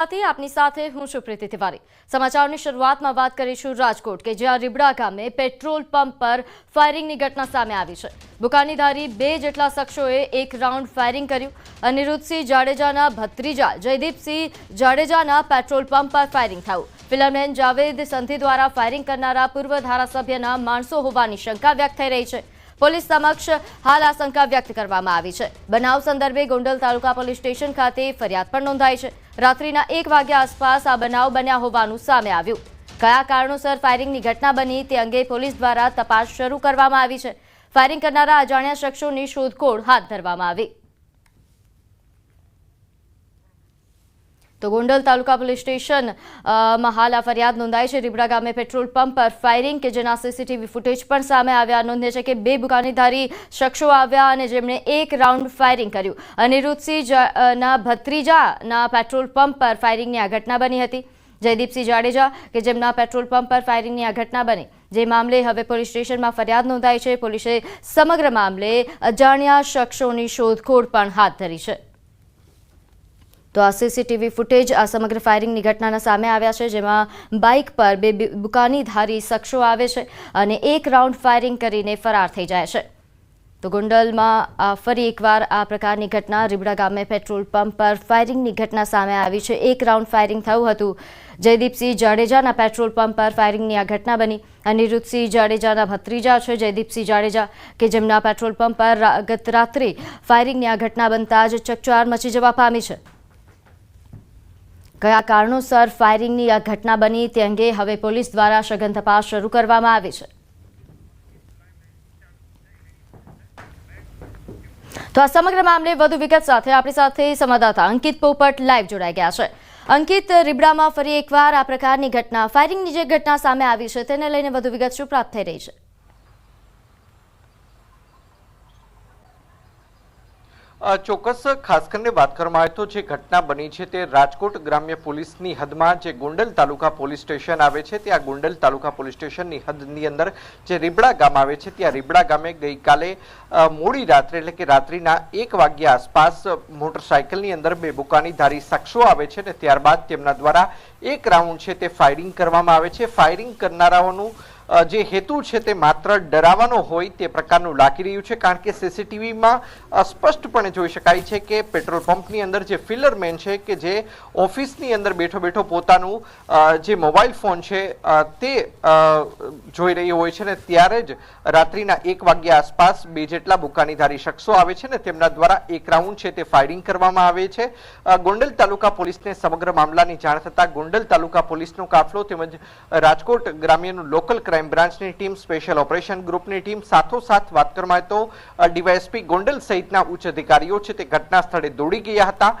સાથે આપની સાથે હું છું પ્રીતિ તિવારી. સમાચારની શરૂઆતમાં વાત કરીશું રાજકોટ, કે જ્યાં રીબડા ગામે પેટ્રોલ પંપ પર ફાયરિંગની ઘટના સામે આવી છે. બુકાનીધારી બે જેટલા શખ્સોએ એક રાઉન્ડ ફાયરિંગ કર્યું. અનિરુદ્ધસિંહ જાડેજાના ભત્રીજા જયદીપસિંહ જાડેજાના પેટ્રોલ પંપ પર ફાયરિંગ થયું. ફિલ્મમેન જાવેદ સંધિ દ્વારા ફાયરિંગ કરનારા પૂર્વ ધારાસભ્યના માણસો હોવાની શંકા વ્યક્ત થઈ રહી છે. પોલીસ સમક્ષ હાલ આશંકા વ્યક્ત કરવામાં આવી છે. બનાવ સંદર્ભે ગોંડલ તાલુકા પોલીસ સ્ટેશન ખાતે ફરિયાદ પણ નોંધાઈ છે. રાત્રિના એક વાગ્યા આસપાસ આ બનાવ બન્યા હોવાનું સામે આવ્યું. કયા કારણોસર ફાયરિંગની ઘટના બની તે અંગે પોલીસ દ્વારા તપાસ શરૂ કરવામાં આવી છે. ફાયરિંગ કરનારા અજાણ્યા શખ્સોની શોધખોળ હાથ ધરવામાં આવી. તો ગોંડલ તાલુકા પોલીસ સ્ટેશનમાં હાલ આ ફરિયાદ નોંધાઈ છે. રીબડા ગામે પેટ્રોલ પંપ પર ફાયરિંગ કે જેના સીસીટીવી ફૂટેજ પણ સામે આવ્યા. નોંધે છે કે બે બુકાનીધારી શખ્સો આવ્યા અને જેમણે એક રાઉન્ડ ફાયરિંગ કર્યું. અનિરુદ્ધસિંહ ના ભત્રીજાના પેટ્રોલ પંપ પર ફાયરિંગની આ ઘટના બની હતી. જયદીપસિંહ જાડેજા કે જેમના પેટ્રોલ પંપ પર ફાયરિંગની આ ઘટના બની. જે મામલે હવે પોલીસ સ્ટેશનમાં ફરિયાદ નોંધાઈ છે. પોલીસે સમગ્ર મામલે અજાણ્યા શખ્સોની શોધખોળ પણ હાથ ધરી છે. તો આ સીસીટીવી ફૂટેજ આ સમગ્ર ફાયરિંગની ઘટનાના સામે આવ્યા છે, જેમાં બાઇક પર બે બુકાનીધારી શખ્સો આવે છે અને એક રાઉન્ડ ફાયરિંગ કરીને ફરાર થઈ જાય છે. તો ગોંડલમાં ફરી એકવાર આ પ્રકારની ઘટના. રીબડા ગામે પેટ્રોલ પંપ પર ફાયરિંગની ઘટના સામે આવી છે. એક રાઉન્ડ ફાયરિંગ થયું હતું. જયદીપસિંહ જાડેજાના પેટ્રોલ પંપ પર ફાયરિંગની આ ઘટના બની. અનિરુદ્ધસિંહ જાડેજાના ભત્રીજા છે જયદીપસિંહ જાડેજા, કે જેમના પેટ્રોલ પંપ પર ગત રાત્રે ફાયરિંગની આ ઘટના બનતા જ ચકચાર મચી જવા પામી છે. કયા કારણોસર ફાયરિંગની આ ઘટના બની તે અંગે હવે પોલીસ દ્વારા સઘન તપાસ શરૂ કરવામાં આવી છે. તો આ સમગ્ર મામલે વધુ વિગત સાથે આપણી સાથે સંવાદદાતા અંકિત પોપટ લાઈવ જોડાઈ ગયા છે. અંકિત, રીબડામાં ફરી એકવાર આ પ્રકારની ઘટના ફાયરિંગની જે ઘટના સામે આવી છે, તેને લઈને વધુ વિગત શું પ્રાપ્ત થઈ રહી છે? ચોક્કસ ખાસ કરીને વાત કરવામાં આવે તો જે ઘટના બની છે તે રાજકોટ ગ્રામ્ય પોલીસની હદમાં જે ગોંડલ તાલુકા પોલીસ સ્ટેશન આવે છે, ત્યાં ગોંડલ તાલુકા પોલીસ સ્ટેશનની હદની અંદર જે રીબડા ગામ આવે છે, ત્યાં રીબડા ગામે ગઈકાલે મોડી રાત્રે એટલે કે રાત્રિના એક વાગ્યા આસપાસ મોટરસાયકલની અંદર બે બુકાનીધારી શખ્સો આવે છે ને ત્યારબાદ તેમના દ્વારા એક રાઉન્ડ છે તે ફાયરિંગ કરવામાં આવે છે. ફાયરિંગ કરનારાઓનું જે હેતુ છે તે માત્ર ડરાવવાનો હોય તે પ્રકારનું લાગી રહ્યું છે, કારણ કે સીસીટીવીમાં સ્પષ્ટપણે જોઈ શકાય છે કે પેટ્રોલ પંપની અંદર જે ફિલરમેન છે કે જે ઓફિસની અંદર બેઠો બેઠો પોતાનું જે મોબાઈલ ફોન છે તે જોઈ રહ્યો હોય છે ને ત્યારે જ રાત્રિના એક વાગ્યા આસપાસ બે જેટલા બુકાનીધારી શખ્સો આવે છે ને તેમના દ્વારા એક રાઉન્ડ છે તે ફાયરિંગ કરવામાં આવે છે. ગોંડલ તાલુકા પોલીસને સમગ્ર મામલાની જાણ થતાં ગોંડલ તાલુકા પોલીસનો કાફલો તેમજ રાજકોટ ગ્રામ્યનું લોકલ ક્રાઇમ બ્રાન્ચની ટીમ સ્પેશિયલ ઓપરેશન ગ્રુપની ટીમ સાથોસાથ વાત કરવામાં તો ડીવાયએસપી ગોંડલ સહિતના ઉચ્ચ અધિકારીઓ છે તે ઘટના સ્થળે દોડી ગયા હતા.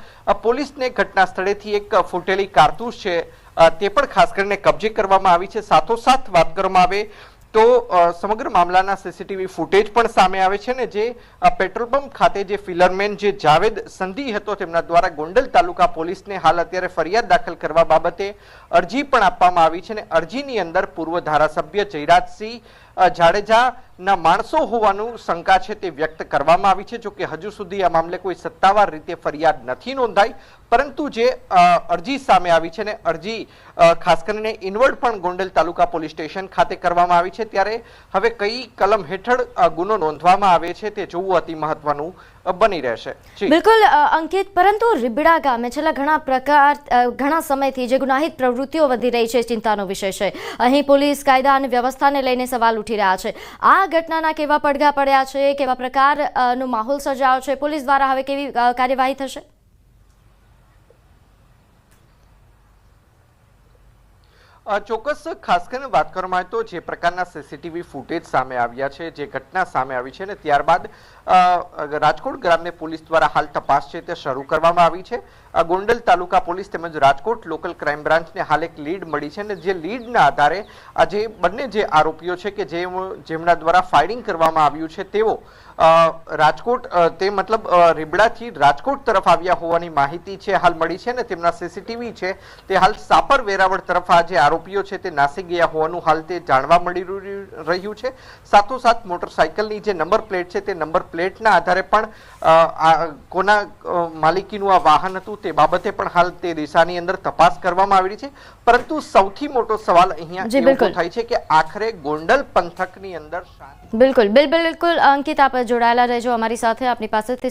પોલીસને ઘટના સ્થળેથી એક ફૂટેલી કારતૂસ છે તે પણ ખાસ કરીને કબજે કરવામાં આવી છે. સાથોસાથ વાત કરવામાં આવે તો સમગ્ર મામલાના સીસીટીવી ફૂટેજ પણ સામે આવે છે ને જે પેટ્રોલ પંપ ખાતે જે ફિલરમેન જે જાવેદ સંધી હતો તેમના દ્વારા ગોંડલ તાલુકા પોલીસને હાલ અત્યારે ફરિયાદ દાખલ કરવા બાબતે અરજી પણ આપવામાં આવી છે ને અરજીની અંદર પૂર્વ ધારાસભ્ય જયરાજસિંહ જાડેજાના માણસો હોવાનું શંકા છે તે વ્યક્ત કરવામાં આવી છે જોકે હજુ સુધી આ મામલે કોઈ સત્તાવાર રીતે ફરિયાદ નથી નોંધાઈ. પરંતુ જે અરજી સામે આવી છે ને અરજી ખાસ કરીને ઇનવર્ડ પણ ગોંડલ તાલુકા પોલીસ સ્ટેશન ખાતે કરવામાં આવી છે, ત્યારે હવે કઈ કલમ હેઠળ ગુનો નોંધવામાં આવે છે તે જોવું અતિ મહત્વનું બની રહેશે. બિલકુલ અંકિત, પરંતુ રીબડા ગામે છેલ્લા ઘણા પ્રકાર ઘણા સમયથી જે ગુનાહિત પ્રવૃત્તિઓ વધી રહી છે, ચિંતાનો વિષય છે. અહીં પોલીસ કાયદા અને વ્યવસ્થાને લઈને સવાલ ઉઠી રહ્યા છે. આ ઘટનાના કેવા પડઘા પડ્યા છે? કેવા પ્રકારનો માહોલ સર્જાયો છે? પોલીસ દ્વારા હવે કેવી કાર્યવાહી થશે? ચોક્કસ ખાસ કરીને વાત કરવામાં આવે તો જે પ્રકારના સીસીટીવી ફૂટેજ સામે આવ્યા છે, જે ઘટના સામે આવી છે ને ત્યારબાદ રાજકોટ ગ્રામ્ય પોલીસ દ્વારા હાલ તપાસ છે તે શરૂ કરવામાં આવી છે. ગોંડલ તાલુકા પોલીસ તેમજ રાજકોટ લોકલ ક્રાઇમ બ્રાન્ચને હાલ એક લીડ મળી છે અને જે લીડના આધારે આ જે બંને જે આરોપીઓ છે કે જેમના દ્વારા ફાયરિંગ કરવામાં આવ્યું છે તેઓ રાજકોટ તે મતલબ રીબડાથી રાજકોટ તરફ આવ્યા હોવાની માહિતી છે, હાલ મળી છે ને તેમના સીસીટીવી છે તે હાલ સાપર વેરાવળ તરફ આજે આરોપી આરોપીઓ છે તે નાસી ગયા હોવાનું હાલ તે જાણવા મળી રહ્યું- છે. સાથોસાથ મોટરસાયકલની જે નંબર પ્લેટ છે તે નંબર પ્લેટના આધારે પણ કોના માલિકીનું આ વાહન હતું તે બાબતે પણ હાલ તે દિશાની અંદર તપાસ કરવામાં આવી રહી છે. પરંતુ સૌથી મોટો સવાલ અહીંયા. થાય છે કે આખરે ગોંડલ પંથકની અંદર બિલકુલ. બિલ બિલકુલ અંકિત આપ જોડાયેલા રહેજો અમારી સાથે. આપની પાસેથી